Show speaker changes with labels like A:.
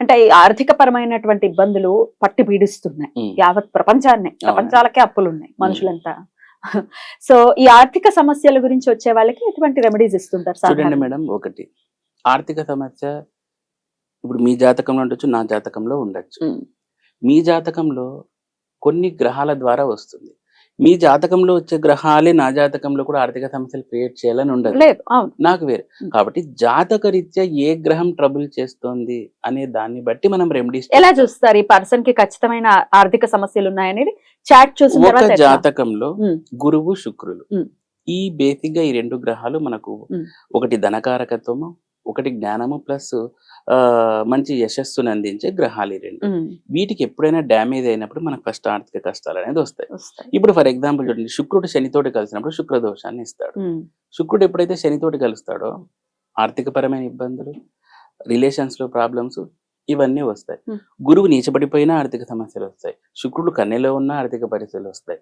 A: అంటే ఈ ఆర్థిక పరమైనటువంటి ఇబ్బందులు పట్టి పీడిస్తున్నాయి. యావత్ ప్రపంచాన్ని ప్రపంచాలకే అప్పులు ఉన్నాయి మనుషులంతా. సో ఈ ఆర్థిక సమస్యల గురించి వచ్చే వాళ్ళకి ఎటువంటి రెమెడీస్ ఇస్తుంటారు
B: చూడండి? మేడం ఒకటి. ఆర్థిక సమస్య ఇప్పుడు మీ జాతకంలో ఉండొచ్చు నా జాతకంలో ఉండొచ్చు. మీ జాతకంలో కొన్ని గ్రహాల ద్వారా వస్తుంది. మీ జాతకంలో వచ్చే గ్రహాలే నా జాతకంలో కూడా ఆర్థిక సమస్యలు క్రియేట్ చేయాలని ఉండదు
A: లేదు అవును
B: నాకు వేరే. కాబట్టి జాతక రీత్యా ఏ గ్రహం ట్రబుల్ చేస్తోంది అనే దాన్ని బట్టి మనం రెమెడీస్
A: ఎలా చూస్తారు ఈ పర్సన్కి ఖచ్చితమైన ఆర్థిక సమస్యలు ఉన్నాయనేది చాట్ చూసిన
B: ఒక
A: తర్వాత ఎట్లా?
B: జాతకంలో. గురువు శుక్రులు
A: ఉం.
B: ఈ బేసిక్గా ఈ రెండు గ్రహాలు మనకు
A: ఉం.
B: ఒకటి ధనకారకత్వము ఒకటి జ్ఞానము ప్లస్ మంచి యశస్సును అందించే గ్రహాలు రెండు. వీటికి ఎప్పుడైనా డ్యామేజ్ అయినప్పుడు మనకు ఫస్ట్ ఆర్థిక కష్టాలు అనేది వస్తాయి. ఇప్పుడు ఫర్ ఎగ్జాంపుల్ చూడండి శుక్రుడు శనితోటి కలిసినప్పుడు శుక్ర దోషాన్ని ఇస్తాడు. శుక్రుడు ఎప్పుడైతే శనితోటి కలుస్తాడో ఆర్థికపరమైన ఇబ్బందులు రిలేషన్స్లో ప్రాబ్లమ్స్ ఇవన్నీ వస్తాయి. గురువు నీచబడిపోయినా ఆర్థిక సమస్యలు వస్తాయి. శుక్రుడు కన్నెలో ఉన్న ఆర్థిక పరిస్థితులు వస్తాయి.